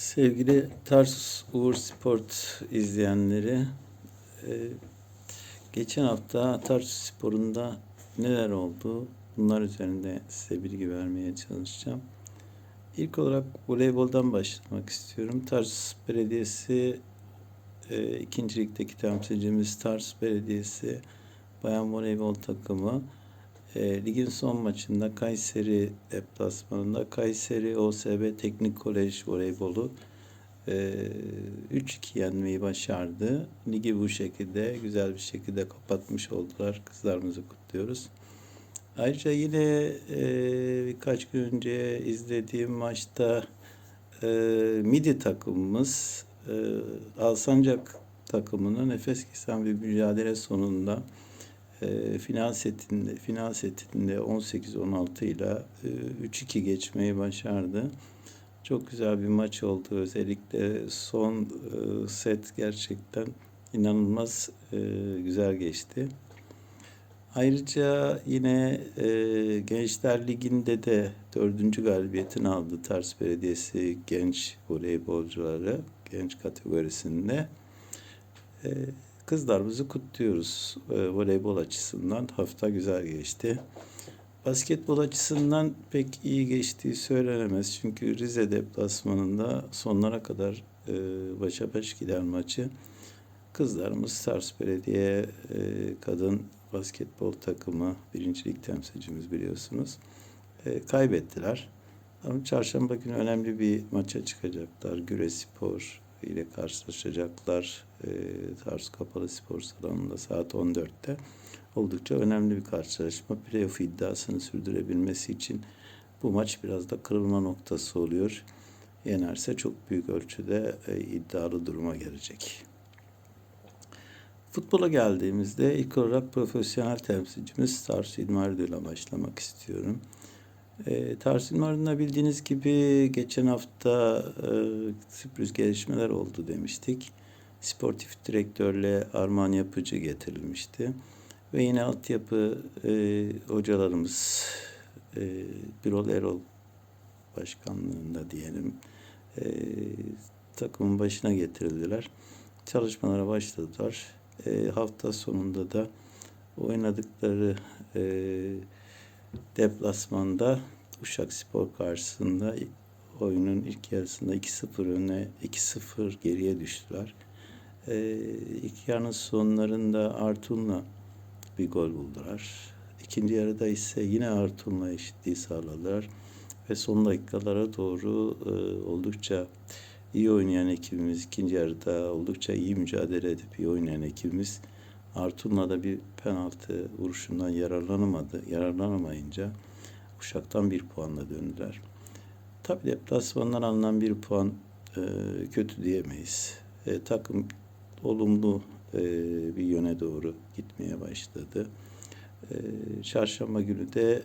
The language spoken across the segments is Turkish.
Sevgili Tarsus Uğur Sport izleyenleri, e, geçen hafta Tarsus Spor'unda neler oldu bunlar üzerinde size bilgi vermeye çalışacağım. İlk olarak voleyboldan başlamak istiyorum. Tarsus Belediyesi e, ikinci ligdeki temsilcimiz Tarsus Belediyesi Bayan Voleybol takımı e, ligin son maçında Kayseri deplasmanında Kayseri OSB Teknik Kolej voleybolu e, 3-2 yenmeyi başardı. Ligi bu şekilde güzel bir şekilde kapatmış oldular. Kızlarımızı kutluyoruz. Ayrıca yine e, birkaç gün önce izlediğim maçta e, Midi takımımız e, Alsancak takımını nefes kesen bir mücadele sonunda e, final setinde final setinde 18-16 ile e, 3-2 geçmeyi başardı. Çok güzel bir maç oldu. Özellikle son e, set gerçekten inanılmaz e, güzel geçti. Ayrıca yine e, Gençler Ligi'nde de dördüncü galibiyetini aldı Tars Belediyesi genç voleybolcuları genç kategorisinde. E, kızlarımızı kutluyoruz e, voleybol açısından. Hafta güzel geçti. Basketbol açısından pek iyi geçtiği söylenemez. Çünkü Rize deplasmanında sonlara kadar e, başa baş giden maçı kızlarımız Sars Belediye e, kadın basketbol takımı birincilik temsilcimiz biliyorsunuz. E, kaybettiler. Ama çarşamba günü önemli bir maça çıkacaklar. Güre Spor ile karşılaşacaklar. E, Tarsus Kapalı Spor Salonu'nda saat 14'te. Oldukça önemli bir karşılaşma. Playoff iddiasını sürdürebilmesi için bu maç biraz da kırılma noktası oluyor. Yenerse çok büyük ölçüde e, iddialı duruma gelecek. Futbola geldiğimizde ilk olarak profesyonel temsilcimiz Tarsus İdmarı ile başlamak istiyorum. E, Tarsus İdmarı'nda bildiğiniz gibi geçen hafta e, sürpriz gelişmeler oldu demiştik. Sportif direktörle Arman Yapıcı getirilmişti. Ve yine altyapı e, hocalarımız e, Birol Erol başkanlığında diyelim e, takımın başına getirildiler. Çalışmalara başladılar. E, hafta sonunda da oynadıkları e, deplasmanda Uşak Spor karşısında oyunun ilk yarısında 2-0 öne 2-0 geriye düştüler. E, ilk yarının sonlarında Artun'la bir gol buldular. İkinci yarıda ise yine Artun'la eşitliği sağladılar. Ve son dakikalara doğru e, oldukça iyi oynayan ekibimiz, ikinci yarıda oldukça iyi mücadele edip iyi oynayan ekibimiz Artun'la da bir penaltı vuruşundan yararlanamadı. Yararlanamayınca Uşak'tan bir puanla döndüler. Tabii deplasmandan alınan bir puan e, kötü diyemeyiz. E, takım olumlu e, bir yöne doğru gitmeye başladı. E, çarşamba günü de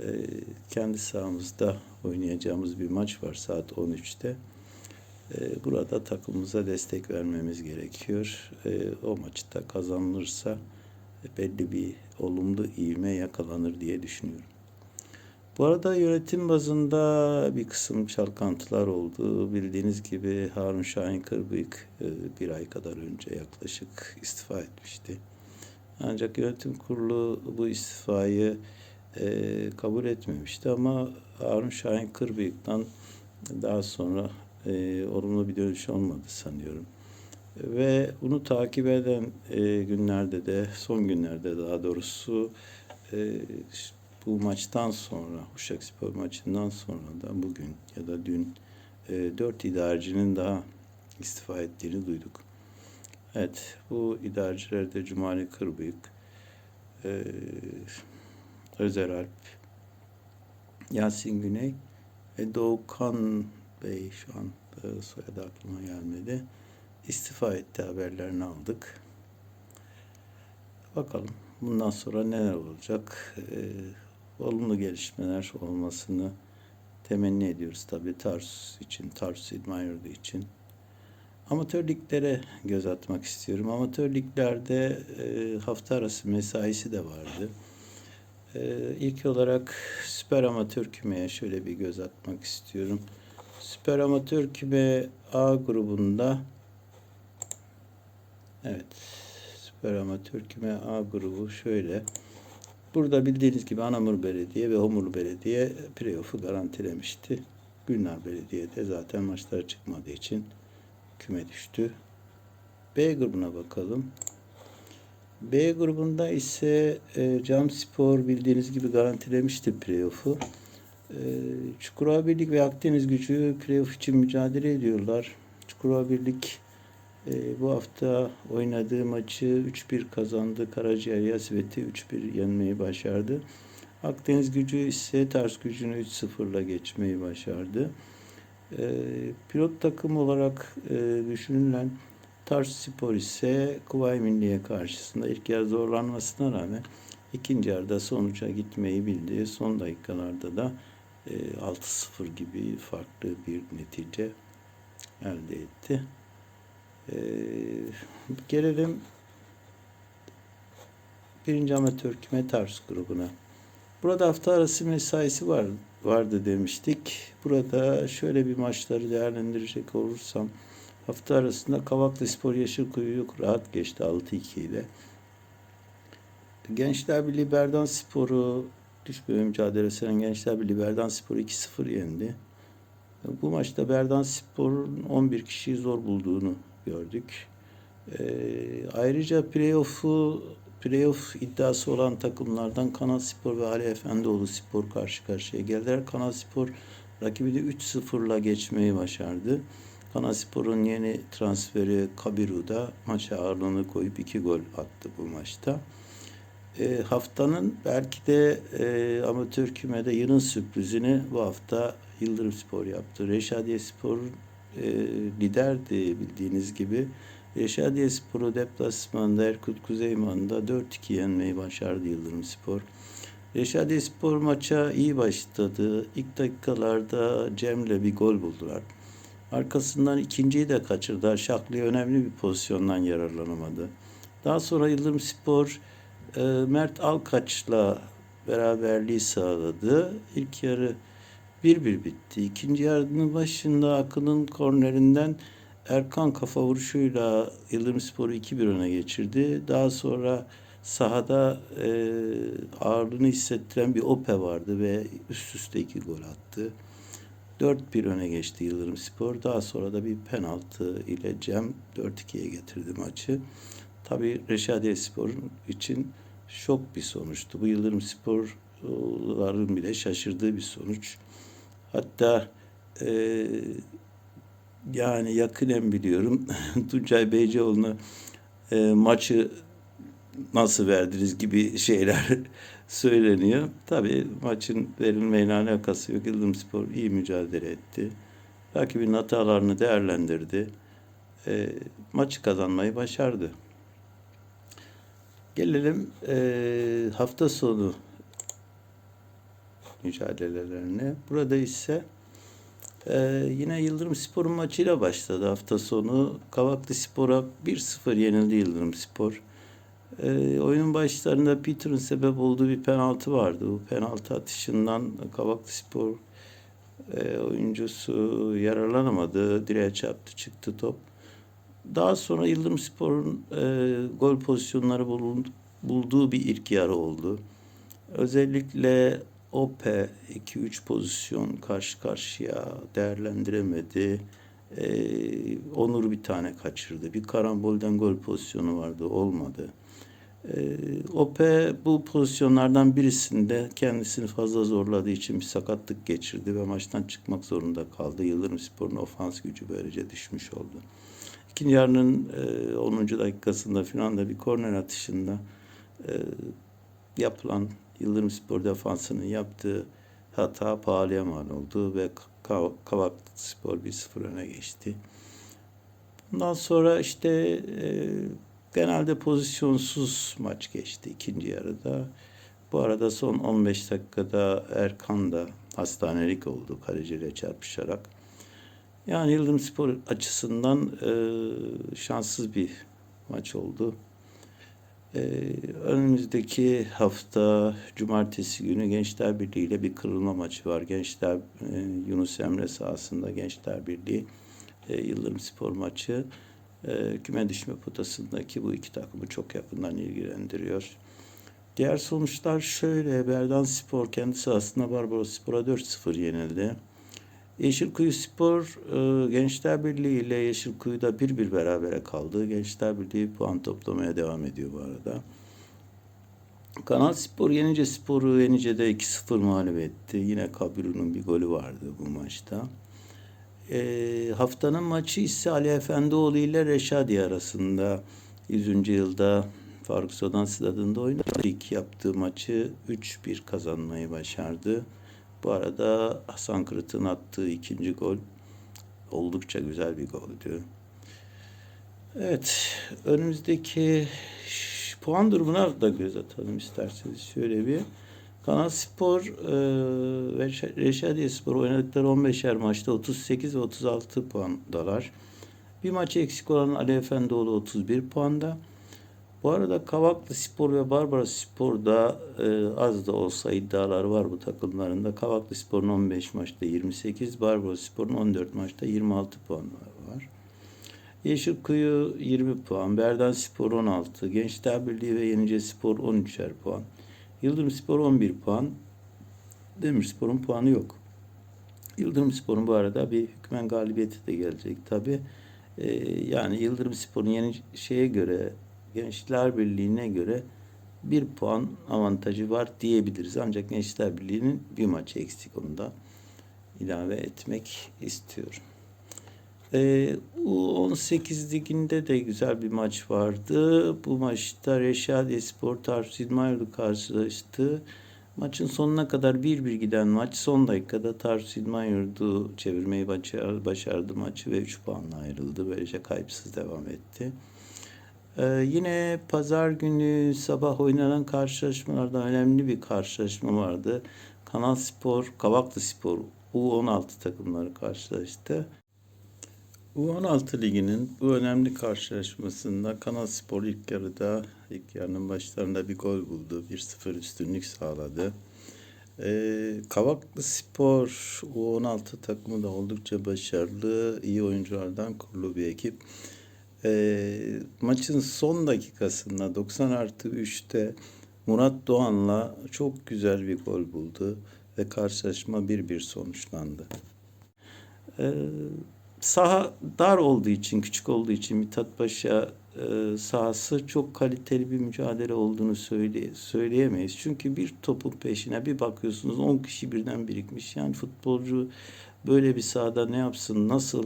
e, kendi sahamızda oynayacağımız bir maç var saat 13'te. E, burada takımımıza destek vermemiz gerekiyor. E, o maçta kazanılırsa belli bir olumlu ivme yakalanır diye düşünüyorum. Bu arada yönetim bazında bir kısım çalkantılar oldu. Bildiğiniz gibi Harun Şahin Kırbıyık e, bir ay kadar önce yaklaşık istifa etmişti. Ancak yönetim kurulu bu istifayı e, kabul etmemişti ama Harun Şahin Kırbıyık'tan daha sonra e, olumlu bir dönüş olmadı sanıyorum. Ve bunu takip eden e, günlerde de, son günlerde daha doğrusu e, bu maçtan sonra, Uşak Spor maçından sonra da bugün ya da dün e, dört idarecinin daha istifa ettiğini duyduk. Evet, bu idareciler de Cumali Kırbıyık, e, Özer Alp, Yasin Güney ve Doğukan Bey şu an e, soyadı aklıma gelmedi. İstifa etti haberlerini aldık. Bakalım bundan sonra neler olacak? E, olumlu gelişmeler olmasını temenni ediyoruz tabii Tarsus için, Tarsus İdman Yurdu için. Amatör liglere göz atmak istiyorum. Amatör liglerde e, hafta arası mesaisi de vardı. E, ilk olarak süper amatör kümeye şöyle bir göz atmak istiyorum. Süper Amatör A grubunda Evet. Süper Amatör A grubu şöyle. Burada bildiğiniz gibi Anamur Belediye ve Homur Belediye playoff'u garantilemişti. Gülnar Belediye de zaten maçlara çıkmadığı için küme düştü. B grubuna bakalım. B grubunda ise e, Cam Spor bildiğiniz gibi garantilemişti playoff'u. E, Çukurova Birlik ve Akdeniz Gücü playoff için mücadele ediyorlar. Çukurova Birlik e, bu hafta oynadığı maçı 3-1 kazandı. Karaciğer Yasvet'i 3-1 yenmeyi başardı. Akdeniz gücü ise ters gücünü 3-0'la geçmeyi başardı. E, pilot takım olarak e, düşünülen Tars Spor ise Kuvay Milliye karşısında ilk yer zorlanmasına rağmen ikinci yarıda sonuca gitmeyi bildi. Son dakikalarda da 6-0 gibi farklı bir netice elde etti. E, gelelim birinci amatör küme Tars grubuna. Burada hafta arası mesaisi var, vardı demiştik. Burada şöyle bir maçları değerlendirecek olursam hafta arasında Kavaklı Spor Yeşilkuyu'yu rahat geçti 6-2 ile. Gençler Birliği Berdan Spor'u düşmeme mücadelesinden Gençler Birliği Berdan Spor'u 2-0 yendi. Bu maçta Berdan Spor'un 11 kişiyi zor bulduğunu gördük. Ee, ayrıca playoff'u playoff iddiası olan takımlardan Kanal Spor ve Ali Efendioğlu Spor karşı karşıya geldiler. Kanal Spor rakibini 3-0'la geçmeyi başardı. Kanal Spor'un yeni transferi Kabiru da maça ağırlığını koyup 2 gol attı bu maçta. E, haftanın belki de e, amatör kümede yılın sürprizini bu hafta Yıldırım Spor yaptı. Reşadiye Spor e, liderdi bildiğiniz gibi. Reşadiye Spor'u deplasmanda Erkut Kuzeyman'da 4-2 yenmeyi başardı Yıldırım Spor. Reşadiye Spor maça iyi başladı. İlk dakikalarda Cem'le bir gol buldular. Arkasından ikinciyi de kaçırdı. Şaklı önemli bir pozisyondan yararlanamadı. Daha sonra Yıldırım Spor e, Mert Alkaç'la beraberliği sağladı. İlk yarı 1-1 bitti. İkinci yarının başında Akın'ın kornerinden Erkan kafa vuruşuyla Yıldırım Spor'u 2-1 öne geçirdi. Daha sonra sahada e, ağırlığını hissettiren bir Ope vardı ve üst üste iki gol attı. 4-1 öne geçti Yıldırım Spor. Daha sonra da bir penaltı ile Cem 4-2'ye getirdi maçı. Tabii Reşadiye Spor için şok bir sonuçtu. Bu Yıldırım Sporların bile şaşırdığı bir sonuç. Hatta e, yani yakınen biliyorum Tuncay Beyceoğlu'na e, maçı nasıl verdiniz gibi şeyler söyleniyor. Tabii maçın verilmeyle alakası yok. Yıldırım Spor iyi mücadele etti. Rakibin hatalarını değerlendirdi. E, maçı kazanmayı başardı. Gelelim e, hafta sonu mücadelelerine. Burada ise e, yine Yıldırım Spor'un maçıyla başladı hafta sonu. Kavaklı Spor'a 1-0 yenildi Yıldırım Spor. E, oyunun başlarında Peter'ın sebep olduğu bir penaltı vardı. Bu penaltı atışından Kavaklı Spor e, oyuncusu yararlanamadı. Direğe çarptı çıktı top. Daha sonra Yıldırım Spor'un e, gol pozisyonları bulundu, bulduğu bir ilk yarı oldu. Özellikle Ope 2-3 pozisyon karşı karşıya değerlendiremedi. Ee, Onur bir tane kaçırdı. Bir karambolden gol pozisyonu vardı. Olmadı. Ee, Ope bu pozisyonlardan birisinde kendisini fazla zorladığı için bir sakatlık geçirdi ve maçtan çıkmak zorunda kaldı. Yıldırım Spor'un ofans gücü böylece düşmüş oldu. İkinci yarının e, 10. dakikasında filan da bir korner atışında e, yapılan Yıldırım Spor defansının yaptığı hata pahalıya mal oldu ve Kavak Spor 1-0 öne geçti. Bundan sonra işte e, genelde pozisyonsuz maç geçti ikinci yarıda. Bu arada son 15 dakikada Erkan da hastanelik oldu kaleciyle çarpışarak. Yani Yıldırım Spor açısından e, şanssız bir maç oldu. Ee, önümüzdeki hafta Cumartesi günü Gençler Birliği ile bir kırılma maçı var. Gençler e, Yunus Emre sahasında Gençler Birliği e, Yıldırım Spor maçı. E, küme düşme potasındaki bu iki takımı çok yakından ilgilendiriyor. Diğer sonuçlar şöyle. Berdan Spor kendi sahasında Barbaros Spor'a 4-0 yenildi. Yeşilkuyu Spor e, Gençler Birliği ile Yeşilkuyu'da 1-1 berabere kaldı. Gençler Birliği puan toplamaya devam ediyor bu arada. Kanal Spor Yenice Spor'u Yenice'de 2-0 mağlup etti. Yine Kabiru'nun bir golü vardı bu maçta. E, haftanın maçı ise Ali Efendioğlu ile Reşadi arasında 100. yılda Faruk Sodan stadında oynadı. İlk yaptığı maçı 3-1 kazanmayı başardı. Bu arada Hasan Kırıt'ın attığı ikinci gol oldukça güzel bir goldü. Evet, önümüzdeki puan durumuna da göz atalım isterseniz. Şöyle bir Kanal Spor e, ve Reşa- Reşadiye Spor oynadıkları 15'er maçta 38 ve 36 puandalar. Bir maçı eksik olan Ali Efendioğlu 31 puanda. Bu arada Kavaklı Spor ve Barbaros Spor'da e, az da olsa iddialar var bu takımlarında. Kavaklı Spor'un 15 maçta 28, Barbaros Spor'un 14 maçta 26 puanları var. Yeşilkuyu 20 puan, Berdan Spor 16, Gençler Birliği ve Yenice Spor 13'er puan. Yıldırım Spor 11 puan, Demirspor'un puanı yok. Yıldırım Spor'un bu arada bir hükmen galibiyeti de gelecek tabi. yani Yıldırım Spor'un yeni şeye göre Gençler Birliği'ne göre bir puan avantajı var diyebiliriz. Ancak Gençler Birliği'nin bir maçı eksik onu da ilave etmek istiyorum. Ee, U18 liginde de güzel bir maç vardı. Bu maçta Reşadiye Spor Tarsus İdmayur'u karşılaştı. Maçın sonuna kadar 1-1 giden maç son dakikada Tarsus İdmayur'u çevirmeyi başar- başardı maçı ve 3 puanla ayrıldı. Böylece kayıpsız devam etti. Ee, yine pazar günü sabah oynanan karşılaşmalarda önemli bir karşılaşma vardı. Kanal Spor, Kavaklı Spor U16 takımları karşılaştı. U16 liginin bu önemli karşılaşmasında Kanal Spor ilk yarıda, ilk yarının başlarında bir gol buldu. 1-0 üstünlük sağladı. Ee, Kavaklı Spor U16 takımı da oldukça başarılı, iyi oyunculardan kurulu bir ekip. Ee, maçın son dakikasında 90 artı 3'te Murat Doğan'la çok güzel bir gol buldu ve karşılaşma 1-1 sonuçlandı. Ee, saha dar olduğu için, küçük olduğu için Mithat Paşa e, sahası çok kaliteli bir mücadele olduğunu söyle, söyleyemeyiz. Çünkü bir topun peşine bir bakıyorsunuz 10 kişi birden birikmiş. Yani futbolcu böyle bir sahada ne yapsın, nasıl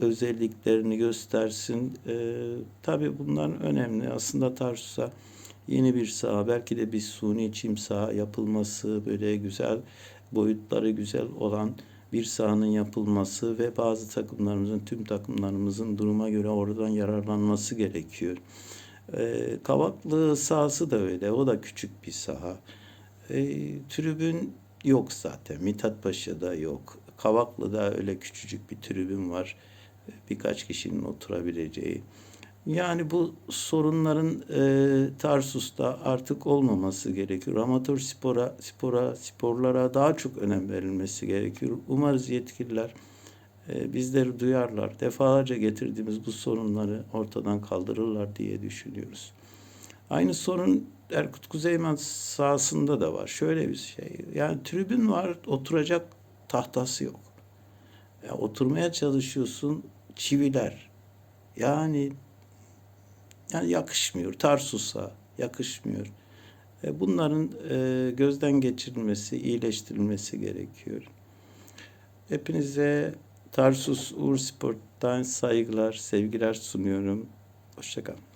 özelliklerini göstersin. Ee, tabii bunlar önemli. Aslında Tarsus'a yeni bir saha, belki de bir suni çim saha yapılması, böyle güzel boyutları güzel olan bir sahanın yapılması ve bazı takımlarımızın, tüm takımlarımızın duruma göre oradan yararlanması gerekiyor. Ee, Kavaklı sahası da öyle. O da küçük bir saha. Ee, tribün yok zaten. Mithat yok. Kavaklı'da öyle küçücük bir tribün var. Birkaç kişinin oturabileceği. Yani bu sorunların e, Tarsus'ta artık olmaması gerekiyor. Amatör spora, spora, sporlara daha çok önem verilmesi gerekiyor. Umarız yetkililer e, bizleri duyarlar. Defalarca getirdiğimiz bu sorunları ortadan kaldırırlar diye düşünüyoruz. Aynı sorun Erkut Kuzeymen sahasında da var. Şöyle bir şey. Yani tribün var, oturacak tahtası yok. Ya oturmaya çalışıyorsun, çiviler. Yani yani yakışmıyor. Tarsus'a yakışmıyor. E, bunların e, gözden geçirilmesi, iyileştirilmesi gerekiyor. Hepinize Tarsus Uğur Spor'tan saygılar, sevgiler sunuyorum. Hoşçakalın.